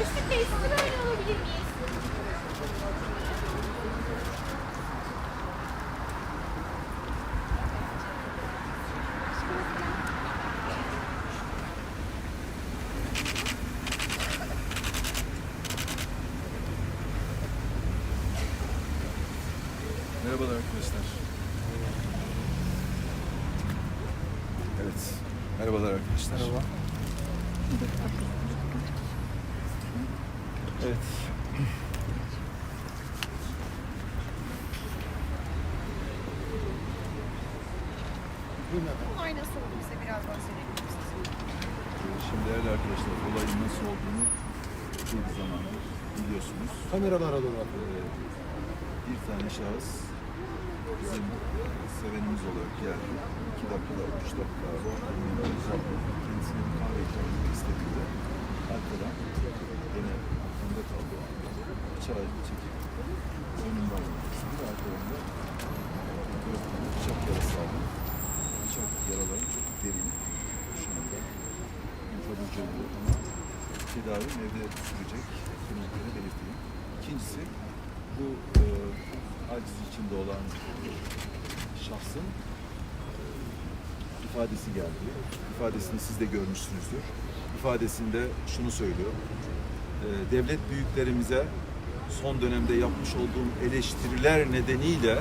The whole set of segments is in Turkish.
Öztürk Bey sizi böyle alabilir miyiz? Merhabalar arkadaşlar. Evet. Merhabalar arkadaşlar. Merhaba. Evet. Olay nasıl oldu bize biraz bahsedebilir misiniz? Şimdi değerli arkadaşlar olayın nasıl olduğunu bir zamandır biliyorsunuz. Kameralara doğru atın. Ee, bir tane şahıs bizim sevenimiz olarak geldi. İki dakikada, üç dakikada kendisine bir kahve ikram istediğinde arkadan yine aklımda kaldı. Bıçağı çekip önümden istedi ve arkadan da göğsüne bıçak yarası aldı. Bıçak yaraları çok derin. Şu anda intrabucalı ama tedavi evde sürecek. Bunu belirteyim. İkincisi bu e, aciz içinde olan şahsın e, ifadesi geldi. İfadesini siz de görmüşsünüzdür. İfadesinde şunu söylüyor. E, devlet büyüklerimize son dönemde yapmış olduğum eleştiriler nedeniyle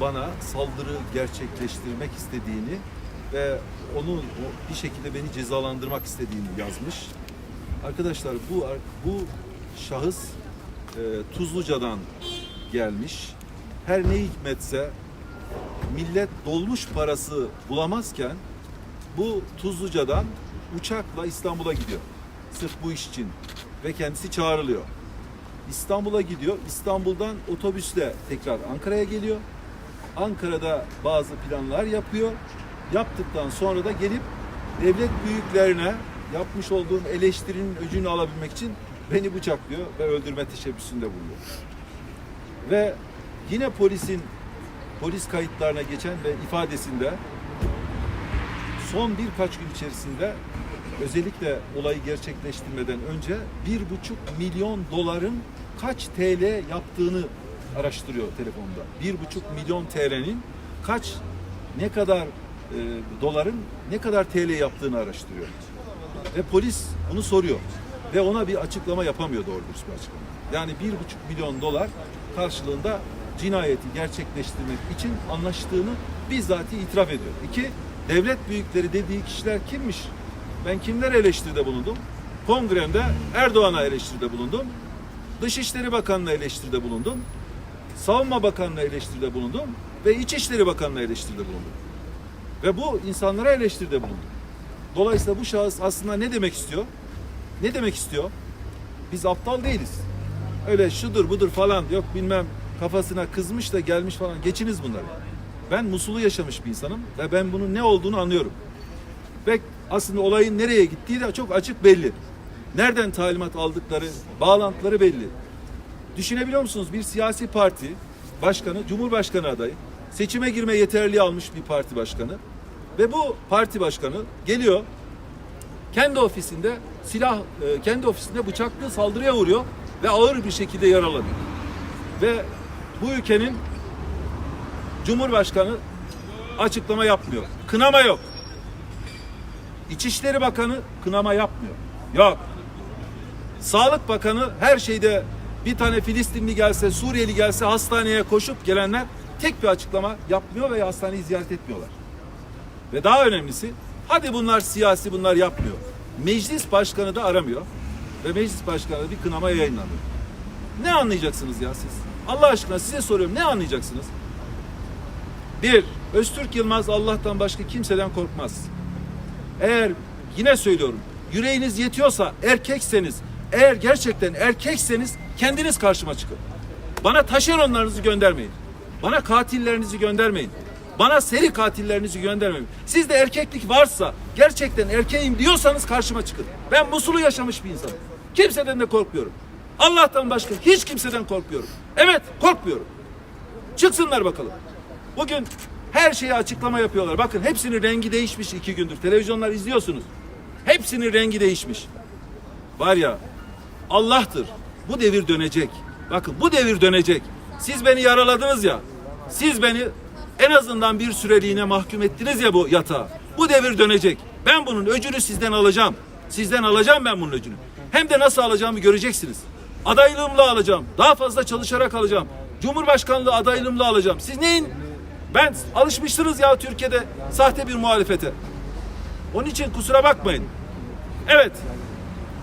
bana saldırı gerçekleştirmek istediğini ve onun bir şekilde beni cezalandırmak istediğini yazmış. Arkadaşlar bu bu şahıs e, Tuzluca'dan gelmiş. Her ne hikmetse millet dolmuş parası bulamazken bu Tuzluca'dan uçakla İstanbul'a gidiyor. Sırf bu iş için ve kendisi çağrılıyor. İstanbul'a gidiyor. İstanbul'dan otobüsle tekrar Ankara'ya geliyor. Ankara'da bazı planlar yapıyor. Yaptıktan sonra da gelip devlet büyüklerine yapmış olduğum eleştirinin öcünü alabilmek için beni bıçaklıyor ve öldürme teşebbüsünde bulunuyor. Ve yine polisin polis kayıtlarına geçen ve ifadesinde son birkaç gün içerisinde özellikle olayı gerçekleştirmeden önce bir buçuk milyon doların kaç TL yaptığını araştırıyor telefonda. Bir buçuk milyon TL'nin kaç ne kadar e, doların ne kadar TL yaptığını araştırıyor. Ve polis bunu soruyor. Ve ona bir açıklama yapamıyor doğru dürüst bir açıklama. Yani bir buçuk milyon dolar karşılığında cinayeti gerçekleştirmek için anlaştığını bizzat itiraf ediyor. İki, devlet büyükleri dediği kişiler kimmiş? Ben kimler eleştiride bulundum? Kongremde Erdoğan'a eleştiride bulundum. Dışişleri Bakanı'na eleştiride bulundum. Savunma Bakanı'na eleştiride bulundum. Ve İçişleri Bakanı'na eleştiride bulundum. Ve bu insanlara eleştiride bulundum. Dolayısıyla bu şahıs aslında ne demek istiyor? Ne demek istiyor? Biz aptal değiliz. Öyle şudur budur falan yok bilmem kafasına kızmış da gelmiş falan. Geçiniz bunları. Ben Musul'u yaşamış bir insanım ve ben bunun ne olduğunu anlıyorum. Ve aslında olayın nereye gittiği de çok açık belli. Nereden talimat aldıkları, bağlantıları belli. Düşünebiliyor musunuz? Bir siyasi parti başkanı, cumhurbaşkanı adayı, seçime girme yeterliği almış bir parti başkanı ve bu parti başkanı geliyor kendi ofisinde silah, e, kendi ofisinde bıçaklı saldırıya uğruyor ve ağır bir şekilde yaralanıyor. Ve bu ülkenin Cumhurbaşkanı açıklama yapmıyor. Kınama yok. İçişleri Bakanı kınama yapmıyor. Yok. Sağlık Bakanı her şeyde bir tane Filistinli gelse, Suriyeli gelse hastaneye koşup gelenler tek bir açıklama yapmıyor ve hastaneyi ziyaret etmiyorlar. Ve daha önemlisi hadi bunlar siyasi bunlar yapmıyor. Meclis başkanı da aramıyor. Ve meclis başkanı da bir kınama yayınlanıyor. Ne anlayacaksınız ya siz? Allah aşkına size soruyorum ne anlayacaksınız? Bir, Öztürk Yılmaz Allah'tan başka kimseden korkmaz. Eğer yine söylüyorum yüreğiniz yetiyorsa erkekseniz eğer gerçekten erkekseniz kendiniz karşıma çıkın. Bana taşeronlarınızı göndermeyin. Bana katillerinizi göndermeyin. Bana seri katillerinizi göndermeyin. Sizde erkeklik varsa gerçekten erkeğim diyorsanız karşıma çıkın. Ben Musul'u yaşamış bir insanım. Kimseden de korkmuyorum. Allah'tan başka hiç kimseden korkmuyorum. Evet korkmuyorum. Çıksınlar bakalım. Bugün her şeye açıklama yapıyorlar. Bakın hepsinin rengi değişmiş iki gündür. Televizyonlar izliyorsunuz. Hepsinin rengi değişmiş. Var ya Allah'tır. Bu devir dönecek. Bakın bu devir dönecek. Siz beni yaraladınız ya. Siz beni en azından bir süreliğine mahkum ettiniz ya bu yatağa. Bu devir dönecek. Ben bunun öcünü sizden alacağım. Sizden alacağım ben bunun öcünü. Hem de nasıl alacağımı göreceksiniz. Adaylığımla alacağım. Daha fazla çalışarak alacağım. Cumhurbaşkanlığı adaylığımla alacağım. Siz neyin? Ben alışmışsınız ya Türkiye'de sahte bir muhalefete. Onun için kusura bakmayın. Evet,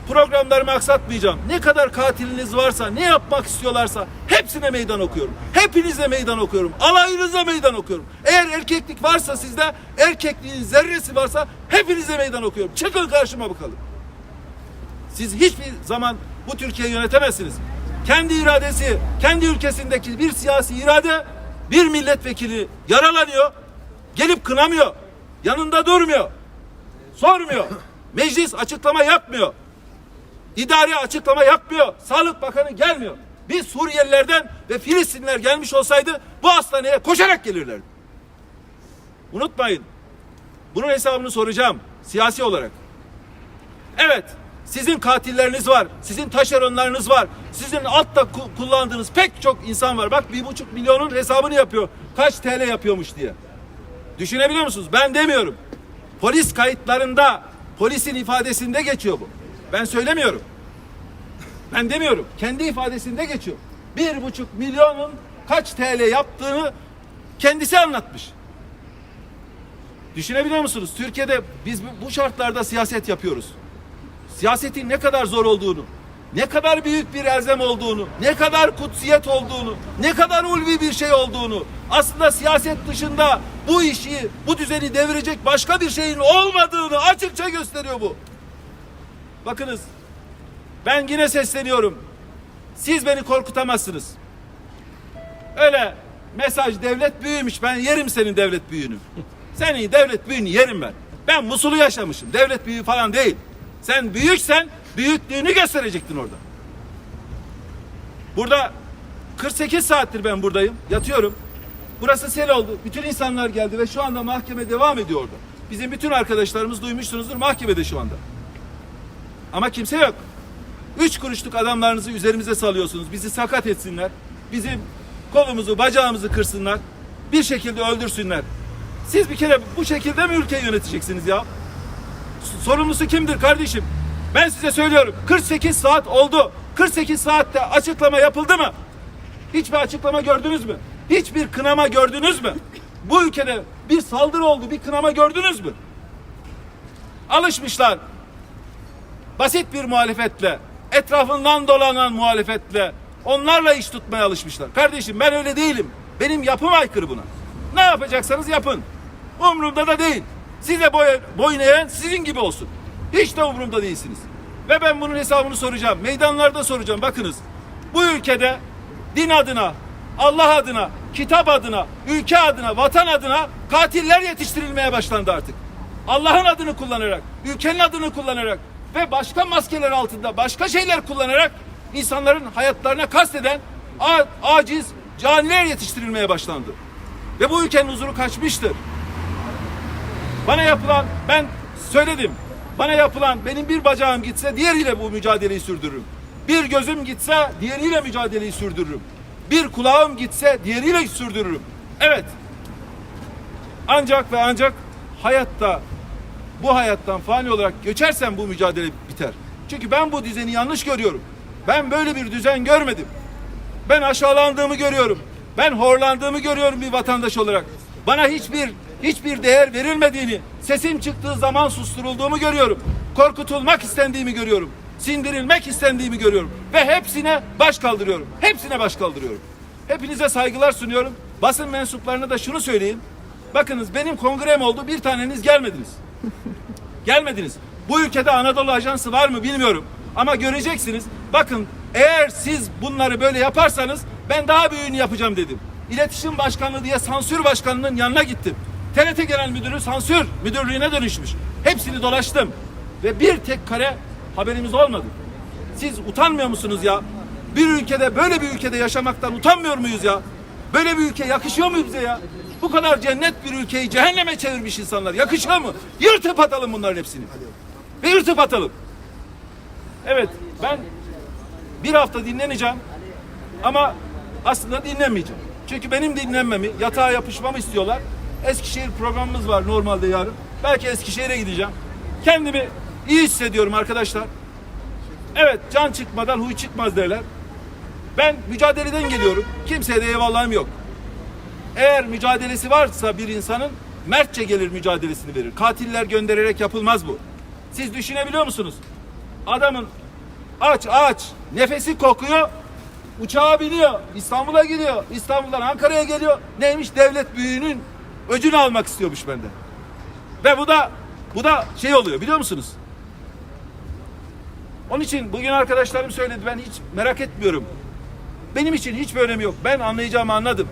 programlarımı aksatmayacağım. Ne kadar katiliniz varsa, ne yapmak istiyorlarsa hepsine meydan okuyorum. Hepinize meydan okuyorum. Alayınıza meydan okuyorum. Eğer erkeklik varsa sizde, erkekliğin zerresi varsa hepinize meydan okuyorum. Çıkın karşıma bakalım. Siz hiçbir zaman bu Türkiye'yi yönetemezsiniz. Kendi iradesi, kendi ülkesindeki bir siyasi irade bir milletvekili yaralanıyor, gelip kınamıyor, yanında durmuyor, sormuyor. Meclis açıklama yapmıyor. İdari açıklama yapmıyor. Sağlık Bakanı gelmiyor. Biz Suriyelilerden ve Filistinliler gelmiş olsaydı bu hastaneye koşarak gelirlerdi. Unutmayın. Bunun hesabını soracağım siyasi olarak. Evet, sizin katilleriniz var, sizin taşeronlarınız var, sizin altta ku- kullandığınız pek çok insan var. Bak bir buçuk milyonun hesabını yapıyor. Kaç TL yapıyormuş diye. Düşünebiliyor musunuz? Ben demiyorum. Polis kayıtlarında, polisin ifadesinde geçiyor bu. Ben söylemiyorum. Ben demiyorum. Kendi ifadesinde geçiyor. Bir buçuk milyonun kaç TL yaptığını kendisi anlatmış. Düşünebiliyor musunuz? Türkiye'de biz bu şartlarda siyaset yapıyoruz. Siyasetin ne kadar zor olduğunu, ne kadar büyük bir erzem olduğunu, ne kadar kutsiyet olduğunu, ne kadar ulvi bir şey olduğunu, aslında siyaset dışında bu işi, bu düzeni devirecek başka bir şeyin olmadığını açıkça gösteriyor bu. Bakınız, ben yine sesleniyorum. Siz beni korkutamazsınız. Öyle mesaj devlet büyüğümüş. Ben yerim senin devlet büyüğünü. Senin devlet büyüğünü yerim ben. Ben Musul'u yaşamışım. Devlet büyüğü falan değil. Sen büyüksen büyüklüğünü gösterecektin orada. Burada 48 saattir ben buradayım. Yatıyorum. Burası sel oldu. Bütün insanlar geldi ve şu anda mahkeme devam ediyor orada. Bizim bütün arkadaşlarımız duymuşsunuzdur mahkemede şu anda. Ama kimse yok. Üç kuruşluk adamlarınızı üzerimize salıyorsunuz. Bizi sakat etsinler. Bizim kolumuzu, bacağımızı kırsınlar. Bir şekilde öldürsünler. Siz bir kere bu şekilde mi ülkeyi yöneteceksiniz ya? Sorumlusu kimdir kardeşim? Ben size söylüyorum. 48 saat oldu. 48 saatte açıklama yapıldı mı? Hiçbir açıklama gördünüz mü? Hiçbir kınama gördünüz mü? Bu ülkede bir saldırı oldu, bir kınama gördünüz mü? Alışmışlar basit bir muhalefetle, etrafından dolanan muhalefetle, onlarla iş tutmaya alışmışlar. Kardeşim ben öyle değilim. Benim yapım aykırı buna. Ne yapacaksanız yapın. Umurumda da değil. Size boy, boyun eğen sizin gibi olsun. Hiç de umurumda değilsiniz. Ve ben bunun hesabını soracağım. Meydanlarda soracağım. Bakınız bu ülkede din adına, Allah adına, kitap adına, ülke adına, vatan adına katiller yetiştirilmeye başlandı artık. Allah'ın adını kullanarak, ülkenin adını kullanarak ve başka maskeler altında başka şeyler kullanarak insanların hayatlarına kasteden aciz caniler yetiştirilmeye başlandı. Ve bu ülkenin huzuru kaçmıştır. Bana yapılan ben söyledim. Bana yapılan benim bir bacağım gitse diğeriyle bu mücadeleyi sürdürürüm. Bir gözüm gitse diğeriyle mücadeleyi sürdürürüm. Bir kulağım gitse diğeriyle sürdürürüm. Evet. Ancak ve ancak hayatta bu hayattan fani olarak göçersem bu mücadele biter. Çünkü ben bu düzeni yanlış görüyorum. Ben böyle bir düzen görmedim. Ben aşağılandığımı görüyorum. Ben horlandığımı görüyorum bir vatandaş olarak. Bana hiçbir hiçbir değer verilmediğini, sesim çıktığı zaman susturulduğumu görüyorum. Korkutulmak istendiğimi görüyorum. Sindirilmek istendiğimi görüyorum. Ve hepsine baş kaldırıyorum. Hepsine baş kaldırıyorum. Hepinize saygılar sunuyorum. Basın mensuplarına da şunu söyleyeyim. Bakınız benim kongrem oldu bir taneniz gelmediniz. Gelmediniz. Bu ülkede Anadolu Ajansı var mı bilmiyorum. Ama göreceksiniz. Bakın eğer siz bunları böyle yaparsanız ben daha büyüğünü yapacağım dedim. İletişim Başkanlığı diye sansür başkanının yanına gittim. TRT Genel Müdürü sansür müdürlüğüne dönüşmüş. Hepsini dolaştım. Ve bir tek kare haberimiz olmadı. Siz utanmıyor musunuz ya? Bir ülkede böyle bir ülkede yaşamaktan utanmıyor muyuz ya? Böyle bir ülke yakışıyor mu bize ya? Bu kadar cennet bir ülkeyi cehenneme çevirmiş insanlar. Yakışıyor mu? Yırtıp atalım bunların hepsini. Ve yırtıp atalım. Evet ben bir hafta dinleneceğim ama aslında dinlenmeyeceğim. Çünkü benim dinlenmemi, yatağa yapışmamı istiyorlar. Eskişehir programımız var normalde yarın. Belki Eskişehir'e gideceğim. Kendimi iyi hissediyorum arkadaşlar. Evet can çıkmadan huy çıkmaz derler. Ben mücadeleden geliyorum. Kimseye de eyvallahım yok. Eğer mücadelesi varsa bir insanın mertçe gelir mücadelesini verir. Katiller göndererek yapılmaz bu. Siz düşünebiliyor musunuz? Adamın aç aç nefesi kokuyor uçağa biniyor İstanbul'a gidiyor İstanbul'dan Ankara'ya geliyor neymiş devlet büyüğünün öcünü almak istiyormuş benden ve bu da bu da şey oluyor biliyor musunuz onun için bugün arkadaşlarım söyledi ben hiç merak etmiyorum benim için hiçbir önemi yok ben anlayacağımı anladım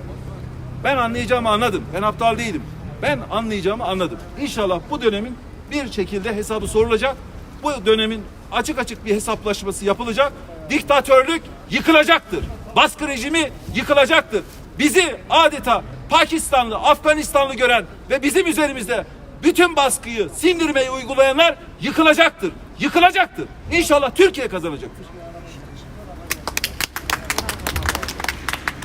ben anlayacağımı anladım. Ben aptal değilim. Ben anlayacağımı anladım. İnşallah bu dönemin bir şekilde hesabı sorulacak. Bu dönemin açık açık bir hesaplaşması yapılacak. Diktatörlük yıkılacaktır. Baskı rejimi yıkılacaktır. Bizi adeta Pakistanlı, Afganistanlı gören ve bizim üzerimizde bütün baskıyı sindirmeyi uygulayanlar yıkılacaktır. Yıkılacaktır. İnşallah Türkiye kazanacaktır.